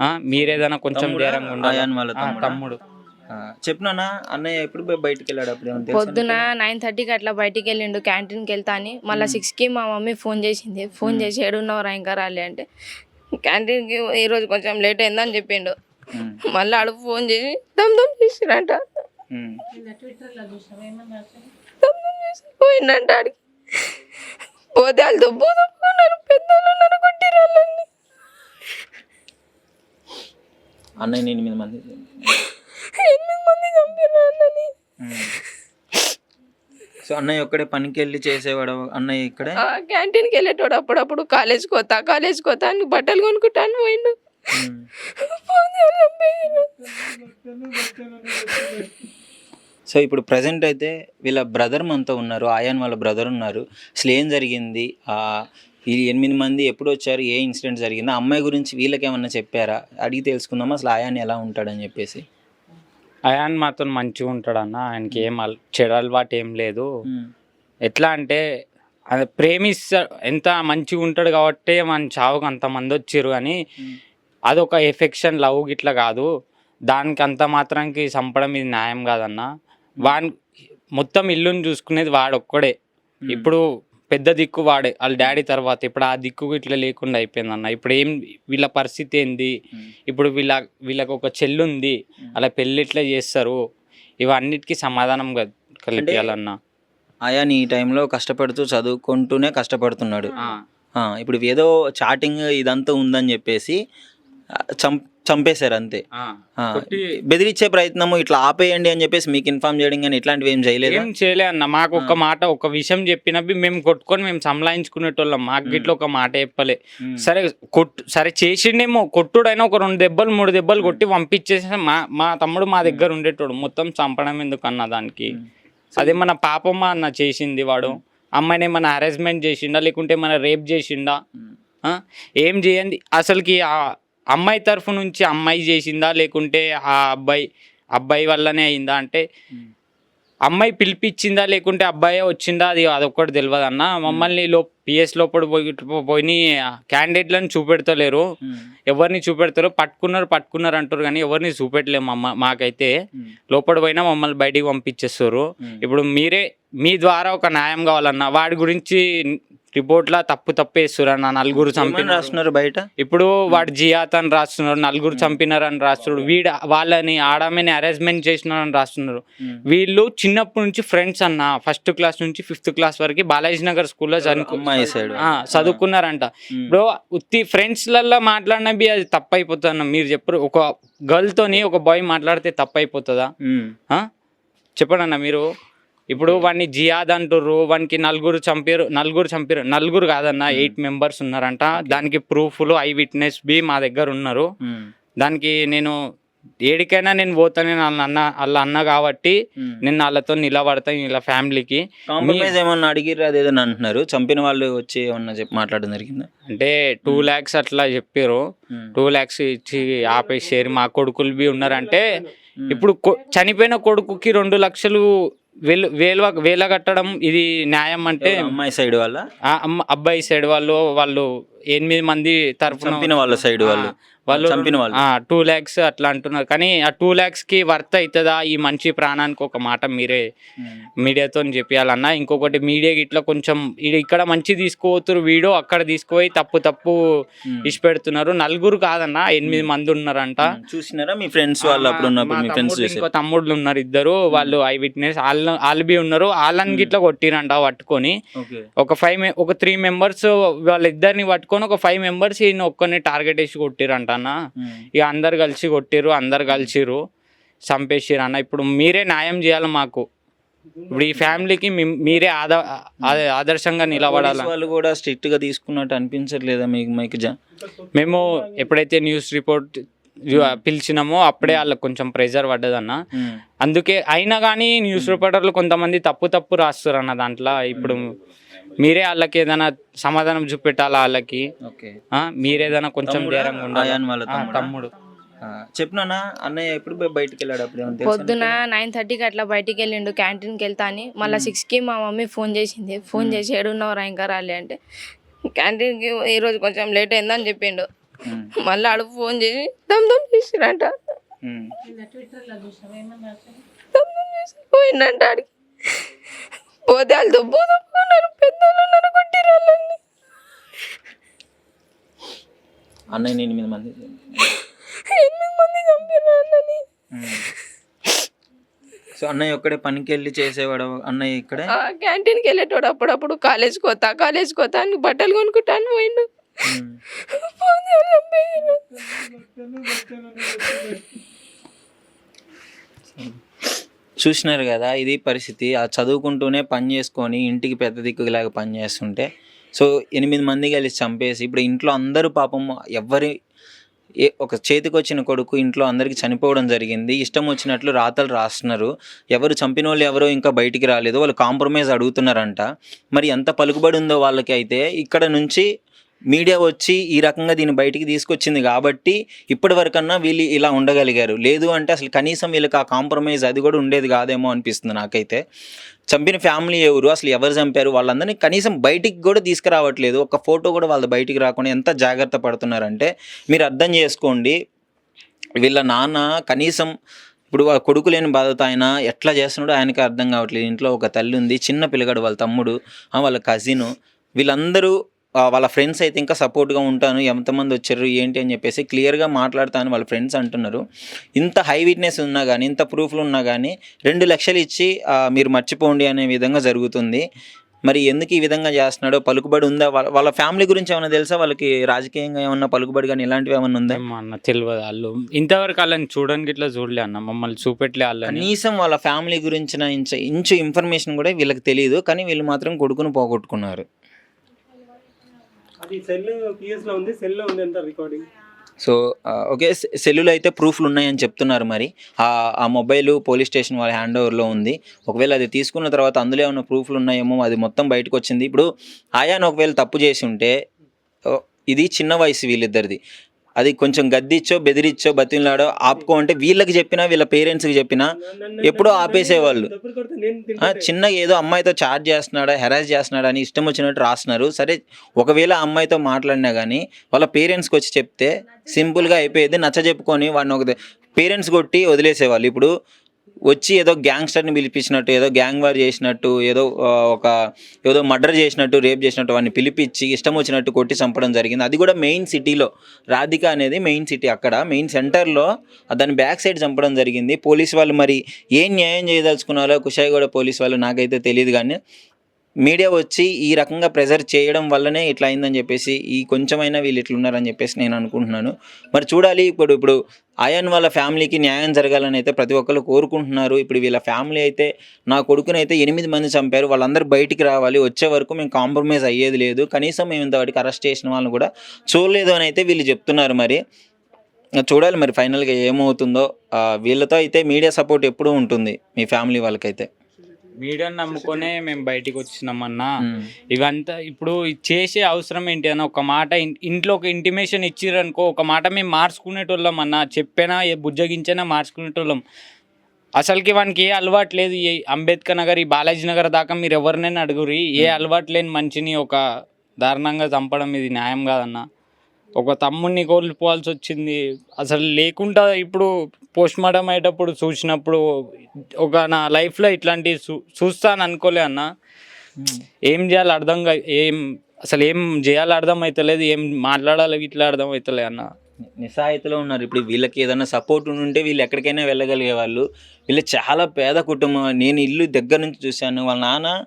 ఆ, మీరేదైనా కొంచెం తమ్ముడా? ధైర్యంగా ఉండాలి? చెప్పినా అన్నయ్య ఎప్పుడు బయటికి వెళ్ళాడు అప్పుడు పొద్దున నైన్ థర్టీకి అట్లా బయటికి వెళ్ళిండు క్యాంటీన్కి వెళ్తా అని. మళ్ళీ సిక్స్కి మా మమ్మీ ఫోన్ చేసింది. ఫోన్ చేసి ఏడున్నవరా ఇంకా రాలే అంటే క్యాంటీన్కి ఈరోజు కొంచెం లేట్ అయిందని చెప్పిండు. మళ్ళీ అడుగు ఫోన్ చేసి దమ్ దమ్ చేసిరంట పోయిండంట ఆడికి. పోతే వాళ్ళు దుబ్బు దుబ్బుకున్నారు పెద్దలు కొట్టిరు వాళ్ళని అన్నయ్య నేను మీద మంది ఎనిమిది మంది చంపిరు అన్నని. సో అన్నయ్య ఒక్కడే పనికి వెళ్ళి చేసేవాడు అన్నయ్య ఇక్కడే క్యాంటీన్కి వెళ్ళేటోడు అప్పుడప్పుడు కాలేజ్కి పోతా కాలేజ్కి పోతా అని బట్టలు కొనుక్కుంటాను పోయిండు. సో ఇప్పుడు ప్రజెంట్ అయితే వీళ్ళ బ్రదర్ మనతో ఉన్నారు ఆయాన్ వాళ్ళ బ్రదర్ ఉన్నారు అసలు ఏం జరిగింది ఆ ఈ ఎనిమిది మంది ఎప్పుడు వచ్చారు ఏ ఇన్సిడెంట్ జరిగింది అమ్మాయి గురించి వీళ్ళకి ఏమన్నా చెప్పారా? అడిగి తెలుసుకుందామా అసలు ఆయాన్ ఎలా ఉంటాడని చెప్పేసి. అయాన్ మాతో మంచిగా ఉంటాడు అన్న ఆయనకి ఏం అల్- చెడు అలవాటు ఏం లేదు. ఎట్లా అంటే అది ప్రేమిస్తా ఎంత మంచిగా ఉంటాడు కాబట్టి మన చావుకు అంతమంది వచ్చిర్రు కానీ ఉమ్. అదొక ఎఫెక్షన్ లవ్ గిట్లా కాదు. దానికి అంత మాత్రానికి చంపడం ఇది న్యాయం కాదన్న. వాన్ మొత్తం ఇల్లుని చూసుకునేది వాడొక్కడే. ఇప్పుడు పెద్ద దిక్కు వాడే వాళ్ళ డాడీ తర్వాత ఇప్పుడు ఆ దిక్కు ఇట్లా లేకుండా అయిపోయిందన్న. ఇప్పుడు ఏం వీళ్ళ పరిస్థితి ఏంది. ఇప్పుడు వీళ్ళ వీళ్ళకి ఒక చెల్లు ఉంది అలా పెళ్ళి ఎట్లా చేస్తారు? ఇవన్నిటికీ సమాధానం క- కలిపియాలన్న ఆయాన్ ఈ టైంలో కష్టపడుతూ చదువుకుంటూనే కష్టపడుతున్నాడు. ఇప్పుడు ఏదో చాటింగ్ ఇదంతా ఉందని చెప్పేసి చం చంపేశారు అంతే. ఆ. ఆ, కొట్టి బెదిరించే ప్రయత్నము ఇట్లా ఆపేయండి అని చెప్పేసి మీకు ఇన్ఫార్మ్ చేయడం కానీ ఇట్లాంటివి ఏం చేయలేదు? ఏం చేయలే అన్న మాకు ఒక మాట ఒక విషయం చెప్పినవి మేము కొట్టుకొని మేము సంలాయించుకునేటోళ్ళం. మాకు గిట్ల ఒక మాట చెప్పలే. సరే కొట్టు సరే చేసిండేమో కొట్టుడైనా ఒక రెండు దెబ్బలు మూడు దెబ్బలు కొట్టి పంపించేసి మా మా తమ్ముడు మా దగ్గర ఉండేటోడు. మొత్తం చంపడం ఎందుకు అన్న దానికి? అదే మన పాపమ్మ అన్న చేసింది వాడు. అమ్మాయిని ఏమైనా హరాస్మెంట్ చేసిండా లేకుంటే ఏమైనా రేప్ చేసిండా? ఆ? ఏం చేయండి? అసలుకి ఆ అమ్మాయి తరఫు నుంచి అమ్మాయి చేసిందా? లేకుంటే ఆ అబ్బాయి అబ్బాయి వల్లనే అయిందా? అంటే అమ్మాయి పిలిపించిందా? లేకుంటే అబ్బాయే వచ్చిందా? అది అదొక్కటి తెలియదు అన్న. మమ్మల్ని లో పిఎస్ లోపల పోయి పోయి క్యాండిడేట్లను చూపెడతలేరు. ఎవరిని చూపెడతారో పట్టుకున్నారు పట్టుకున్నారు అంటారు కానీ ఎవరిని చూపెట్టలేము అమ్మ మాకైతే. లోపల పోయినా మమ్మల్ని బయటికి పంపించేస్తారు. ఇప్పుడు మీరే మీ ద్వారా ఒక న్యాయం కావాలన్న. వాడి గురించి రిపోర్ట్లా తప్పు తప్పు వేస్తున్నారు నలుగురు చంపిన రాస్తున్నారు బయట? ఇప్పుడు వాడు జియాత్ అని రాస్తున్నారు నలుగురు చంపినారని రాస్తున్నారు. వీడు వాళ్ళని ఆడమని అరేంజ్మెంట్ చేసినారని రాస్తున్నారు. వీళ్ళు చిన్నప్పటి నుంచి ఫ్రెండ్స్ అన్న ఫస్ట్ క్లాస్ నుంచి ఫిఫ్త్ క్లాస్ వరకు బాలాజీ నగర్ స్కూల్లో చదువుకున్నారంట. ఇప్పుడు ఉత్తి ఫ్రెండ్స్లలో మాట్లాడినవి అది తప్పు అయిపోతుంది మీరు చెప్పరు ఒక girl తోని ఒక బాయ్ మాట్లాడితే తప్పు అయిపోతుందా? చెప్పండి అన్న మీరు. ఇప్పుడు వాడిని జియాద్ అంటుర్రు వానికి నలుగురు చంపారు నలుగురు చంపారు నలుగురు కాదన్న ఎయిట్ మెంబర్స్ ఉన్నారంట. దానికి ప్రూఫ్లు ఐ విట్నెస్ బి మా దగ్గర ఉన్నారు. దానికి నేను ఏడికైనా నేను పోతాను వాళ్ళ అన్న వాళ్ళ అన్న కాబట్టి నేను వాళ్ళతో నిలబడతాను వీళ్ళ ఫ్యామిలీకి. ఏమన్నా అడిగిర్రు అది ఏదైనా అంటున్నారు? చంపిన వాళ్ళు వచ్చి ఏమన్నా చెప్పి మాట్లాడడం జరిగిందా? అంటే టూ ల్యాక్స్ అట్లా చెప్పారు టూ ల్యాక్స్ ఇచ్చి ఆపేసారు మా కొడుకులు బి ఉన్నారంటే ఇప్పుడు చనిపోయిన కొడుకుకి రెండు లక్షలు వేలు వేల వేల కట్టడం ఇది న్యాయం అంటే అమ్మాయి సైడ్ వాళ్ళ? అబ్బాయి సైడ్ వాళ్ళు వాళ్ళు ఎనిమిది మంది తరఫున వాళ్ళ సైడ్ వాళ్ళు. వాళ్ళు చంపిన వాళ్ళు. టూ ల్యాక్స్ అట్లా అంటున్నారు. కానీ ఆ టూ ల్యాక్స్కి వర్త్ అవుతుందా ఈ మంచి ప్రాణానికి ఒక మాట మీరే మీడియాతో చెప్పాలన్నా? ఇంకొకటి మీడియా ఇట్లా కొంచెం ఇక్కడ మంచి తీసుకోవతురు వీడియో అక్కడ తీసుకుపోయి తప్పు తప్పు ఇష్ట పెడుతున్నారు. నలుగురు కాదన్న ఎనిమిది మంది ఉన్నారంట. చూసినారా మీ ఫ్రెండ్స్ వాళ్ళు అప్పుడు మా ఫ్రెండ్స్ తమ్ముడు, ఇంకో తమ్ముళ్ళు ఉన్నారు ఇద్దరు. వాళ్ళు ఐ విట్నెస్ వాళ్ళు వాళ్ళు బి ఉన్నారు. వాళ్ళని గిట్లా కొట్టిరంట పట్టుకొని. ఒక ఫైవ్ ఒక త్రీ మెంబర్స్ వాళ్ళిద్దరిని పట్టుకొని ఒక ఫైవ్ మెంబర్స్ ఈయన ఒక్కరిని టార్గెట్ వేసి కొట్టిరంట. అన్న. ఇక అందరు కలిసి కొట్టిర్రు అందరు కలిసిర్రు. చంపేసిర్రు అన్న. ఇప్పుడు మీరే న్యాయం చేయాలి మాకు. ఇప్పుడు ఈ ఫ్యామిలీకి మీరే ఆద ఆద- ఆదర్శంగా నిలబడాలి? వాళ్ళు కూడా స్ట్రిక్ట్గా తీసుకున్నట్టు అనిపించట్లేదా మీకు మీకు జా మేము ఎప్పుడైతే న్యూస్ రిపోర్ట్ పిలిచినామో అప్పుడే వాళ్ళకి కొంచెం ప్రెజర్ పడ్డదన్న అందుకే అయినా కానీ న్యూస్ రిపోర్టర్లు కొంతమంది తప్పు తప్పు రాస్తారు అన్న దాంట్లో. ఇప్పుడు మీరే వాళ్ళకి ఏదైనా సమాధానం చూపెట్టాలా వాళ్ళకి? ఓకే. ఆ, మీరేదైనా కొంచెం తమ్ముడా? ధైర్యంగా ఉండాలి? తమ్ముడా? చెప్పినా అన్నయ్య ఎప్పుడు బయటికి వెళ్ళాడు పొద్దున నైన్ థర్టీకి అట్లా బయటికి వెళ్ళిండు క్యాంటీన్కి వెళ్తా అని. మళ్ళీ సిక్స్కి మా మమ్మీ ఫోన్ చేసింది. ఫోన్ చేసి ఏడున్నవరా ఇంకా రాలే అంటే క్యాంటీన్కి ఈరోజు కొంచెం లేట్ అయిందని చెప్పిండు. మళ్ళీ ఆడు ఫోన్ చేసి దమ్ దమ్ చేసిరంట ఉమ్. దమ్ దమ్ చేసి పోయిందంట ఆడికి. పోతే వాళ్ళు దుబ్బు దుబ్బుకున్నారు అన్నయ్య ఎనిమిది మంది ఎనిమిది మంది. సో అన్నయ్య ఒక్కడే పనికి వెళ్ళి చేసేవాడు అన్నయ్య ఇక్కడే క్యాంటీన్కి వెళ్ళేటోడు అప్పుడప్పుడు కాలేజ్కి పోతా కాలేజ్కి పోతా అని బట్టలు కొనుక్కుంటాను పోయిండు. చూసినారు కదా ఇది పరిస్థితి ఆ చదువుకుంటూనే పని చేసుకొని ఇంటికి పెద్ద దిక్కులాగా పని చేస్తుంటే సో ఎనిమిది మంది కలిసి చంపేసి ఇప్పుడు ఇంట్లో అందరూ పాపం ఎవరి ఏ ఒక చేతికి వచ్చిన కొడుకు ఇంట్లో అందరికీ చనిపోవడం జరిగింది. ఇష్టం వచ్చినట్లు రాతలు రాస్తున్నారు. ఎవరు చంపిన వాళ్ళు ఎవరో ఇంకా బయటికి రాలేదు. వాళ్ళు కాంప్రమైజ్ అడుగుతున్నారంట. మరి ఎంత పలుకుబడి ఉందో వాళ్ళకి అయితే ఇక్కడ నుంచి మీడియా వచ్చి ఈ రకంగా దీన్ని బయటికి తీసుకొచ్చింది కాబట్టి ఇప్పటి వరకన్నా వీళ్ళు ఇలా ఉండగలిగారు. లేదు అంటే అసలు కనీసం వీళ్ళకి ఆ కాంప్రమైజ్ అది కూడా ఉండేది కాదేమో అనిపిస్తుంది నాకైతే. చంపిన ఫ్యామిలీ ఎవరు? అసలు ఎవరు చంపారు? వాళ్ళందరినీ కనీసం బయటికి కూడా తీసుకురావట్లేదు. ఒక ఫోటో కూడా వాళ్ళ బయటికి రాకుండా ఎంత జాగ్రత్త పడుతున్నారంటే మీరు అర్థం చేసుకోండి. వీళ్ళ నాన్న కనీసం ఇప్పుడు ఆ కొడుకు లేని బాధతో ఆయన ఎట్లా చేస్తున్నాడో ఆయనకి అర్థం కావట్లేదు. ఇంట్లో ఒక తల్లి ఉంది చిన్న పిల్లగాడు వాళ్ళ తమ్ముడు వాళ్ళ కజిన్ వీళ్ళందరూ వాళ్ళ ఫ్రెండ్స్ అయితే ఇంకా సపోర్ట్గా ఉంటాను. ఎంతమంది వచ్చారు ఏంటి అని చెప్పేసి క్లియర్గా మాట్లాడతాను వాళ్ళ ఫ్రెండ్స్ అంటున్నారు. ఇంత హై విట్నెస్ ఉన్నా కానీ ఇంత ప్రూఫ్లు ఉన్నా కానీ రెండు లక్షలు ఇచ్చి మీరు మర్చిపోండి అనే విధంగా జరుగుతుంది. మరి ఎందుకు ఈ విధంగా చేస్తున్నాడో పలుకుబడి ఉందా? వాళ్ళ వాళ్ళ ఫ్యామిలీ గురించి ఏమైనా తెలుసా? వాళ్ళకి రాజకీయంగా ఏమన్నా పలుకుబడి కానీ ఇలాంటివి ఏమైనా ఉందా? అన్న తెలియదు వాళ్ళు. ఇంతవరకు వాళ్ళని చూడడానికి ఇట్లా చూడలే అన్న మమ్మల్ని చూపెట్టలే వాళ్ళని. కనీసం వాళ్ళ ఫ్యామిలీ గురించిన ఇంచ ఇంచు ఇన్ఫర్మేషన్ కూడా వీళ్ళకి తెలియదు కానీ వీళ్ళు మాత్రం కొడుకును పోగొట్టుకున్నారు. అది సెల్ ఉంది ఉంది రికార్డింగ్ సో ఓకే సెల్లులు అయితే ప్రూఫ్లు ఉన్నాయని చెప్తున్నారు మరి. ఆ మొబైల్ పోలీస్ స్టేషన్ వాళ్ళ హ్యాండ్ ఓవర్లో ఉంది. ఒకవేళ అది తీసుకున్న తర్వాత అందులో ఏమైనా ప్రూఫ్లు ఉన్నాయేమో అది మొత్తం బయటకు వచ్చింది ఇప్పుడు ఆయాను ఒకవేళ తప్పు చేసి ఉంటే ఇది చిన్న వయసు వీళ్ళిద్దరిది. అది కొంచెం గద్దిచ్చో బెదిరిచ్చో బతిలాడో ఆపుకో అంటే వీళ్ళకి చెప్పినా వీళ్ళ పేరెంట్స్కి చెప్పినా ఎప్పుడో ఆపేసేవాళ్ళు. చిన్న చిన్నగా ఏదో అమ్మాయితో చాట్ చేస్తున్నాడా హెరాస్ చేస్తున్నాడా అని ఇష్టం వచ్చినట్టు రాస్తున్నారు. సరే ఒకవేళ అమ్మాయితో మాట్లాడినా కానీ వాళ్ళ పేరెంట్స్కి వచ్చి చెప్తే సింపుల్గా అయిపోయేది నచ్చ చెప్పుకొని వాడిని ఒక పేరెంట్స్ కొట్టి వదిలేసేవాళ్ళు. ఇప్పుడు వచ్చి ఏదో గ్యాంగ్స్టర్ని పిలిపించినట్టు ఏదో గ్యాంగ్ వార్ చేసినట్టు ఏదో ఒక ఏదో మర్డర్ చేసినట్టు రేప్ చేసినట్టు వాడిని పిలిపించి ఇష్టం వచ్చినట్టు కొట్టి చంపడం జరిగింది. అది కూడా మెయిన్ సిటీలో. రాధిక అనేది మెయిన్ సిటీ అక్కడ. మెయిన్ సెంటర్లో దాని బ్యాక్ సైడ్ చంపడం జరిగింది. పోలీస్ వాళ్ళు మరి ఏం న్యాయం చేయదలుచుకున్నారో కుషాయిగూడ పోలీస్ వాళ్ళు నాకైతే తెలియదు కానీ మీడియా వచ్చి ఈ రకంగా ప్రెజర్ చేయడం వల్లనే ఇట్లా అయిందని చెప్పేసి ఈ కొంచెమైనా వీళ్ళు ఇట్లున్నారని చెప్పేసి నేను అనుకుంటున్నాను. మరి చూడాలి ఇప్పుడు ఇప్పుడు ఆయన్ వాళ్ళ ఫ్యామిలీకి న్యాయం జరగాలని అయితే ప్రతి ఒక్కరు కోరుకుంటున్నారు. ఇప్పుడు వీళ్ళ ఫ్యామిలీ అయితే నా కొడుకుని అయితే ఎనిమిది మంది చంపారు. వాళ్ళందరూ బయటికి రావాలి. వచ్చే వరకు మేము కాంప్రమైజ్ అయ్యేది లేదు. కనీసం మేము ఇంతవరకు అరెస్ట్ చేసిన వాళ్ళని కూడా చూడలేదు అని అయితే వీళ్ళు చెప్తున్నారు మరి. చూడాలి మరి ఫైనల్గా ఏమవుతుందో. వీళ్ళతో అయితే మీడియా సపోర్ట్ ఎప్పుడూ ఉంటుంది మీ ఫ్యామిలీ వాళ్ళకైతే. మీడియాని నమ్ముకొనే మేము బయటికి వచ్చినామన్నా. ఇవంతా ఇప్పుడు చేసే అవసరం ఏంటి అన్న ఒక మాట ఇంట్లో ఒక ఇంటిమేషన్ ఇచ్చిరనుకో ఒక మాట మేము మార్చుకునేటోళ్ళం అన్న చెప్పినా ఏ బుజ్జగించినా మార్చుకునేటోళ్ళం. అసలుకి వానికి ఏ అలవాటు లేదు ఈ అంబేద్కర్ నగర్ ఈ బాలాజీ నగర్ దాకా మీరు ఎవరినైనా అడుగురి ఏ అలవాటు లేని మనిషిని ఒక దారుణంగా చంపడం ఇది న్యాయం కాదన్న. ఒక తమ్ముడిని కోల్పోవాల్సి వచ్చింది. అసలు లేకుండా ఇప్పుడు పోస్ట్ మార్టం అయ్యేటప్పుడు చూసినప్పుడు ఒక నా లైఫ్లో ఇట్లాంటివి చూ చూస్తాను అనుకోలే అన్న. ఏం చేయాలి అర్థం ఏం అసలు ఏం చేయాలో అర్థం అవుతలేదు ఏం మాట్లాడాలి ఇట్లా అర్థం అవుతలే అన్న. నిస్సాయితలో ఉన్నారు. ఇప్పుడు వీళ్ళకి ఏదైనా సపోర్ట్ ఉంటే వీళ్ళు ఎక్కడికైనా వెళ్ళగలిగే వాళ్ళు. వీళ్ళు చాలా పేద కుటుంబం. నేను ఇల్లు దగ్గర నుంచి చూశాను. వాళ్ళ నాన్న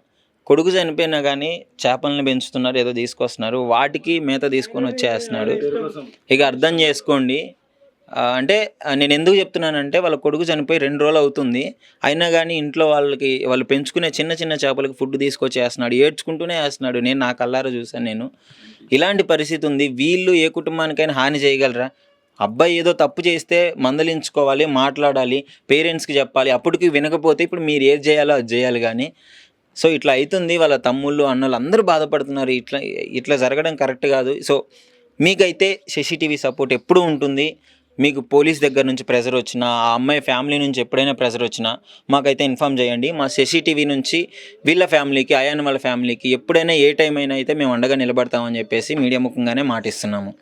కొడుకు చనిపోయినా కానీ చేపలను పెంచుతున్నారు ఏదో తీసుకొస్తున్నారు. వాటికి మేత తీసుకొని వచ్చేస్తున్నాడు ఇక అర్థం చేసుకోండి. అంటే నేను ఎందుకు చెప్తున్నానంటే వాళ్ళ కొడుకు చనిపోయి రెండు రోజులు అవుతుంది. అయినా కానీ ఇంట్లో వాళ్ళకి వాళ్ళు పెంచుకునే చిన్న చిన్న చేపలకి ఫుడ్ తీసుకొచ్చి వేస్తున్నాడు ఏడ్చుకుంటూనే వేస్తున్నాడు. నేను నా కల్లారా చూశాను నేను. ఇలాంటి పరిస్థితి ఉంది. వీళ్ళు ఏ కుటుంబానికైనా హాని చేయగలరా? అబ్బాయి ఏదో తప్పు చేస్తే మందలించుకోవాలి మాట్లాడాలి పేరెంట్స్కి చెప్పాలి. అప్పటికి వినకపోతే ఇప్పుడు మీరు ఏది చేయాలో అది చేయాలి కానీ సో ఇట్లా అవుతుంది వాళ్ళ తమ్ముళ్ళు అన్నలు అందరూ బాధపడుతున్నారు. ఇట్లా ఇట్లా జరగడం కరెక్ట్ కాదు. సో మీకైతే శశి టీవీ సపోర్ట్ ఎప్పుడూ ఉంటుంది? మీకు పోలీస్ దగ్గర నుంచి ప్రెజర్ వచ్చినా ఆ అమ్మాయి ఫ్యామిలీ నుంచి ఎప్పుడైనా ప్రెజర్ వచ్చినా మాకైతే ఇన్ఫామ్ చేయండి. మా శశి టీవీ నుంచి వీళ్ళ ఫ్యామిలీకి అయాన్ వాళ్ళ ఫ్యామిలీకి ఎప్పుడైనా ఏ టైం అయినా అయితే మేము అండగా నిలబడతామని చెప్పేసి మీడియా ముఖంగానే మాటిస్తున్నాము.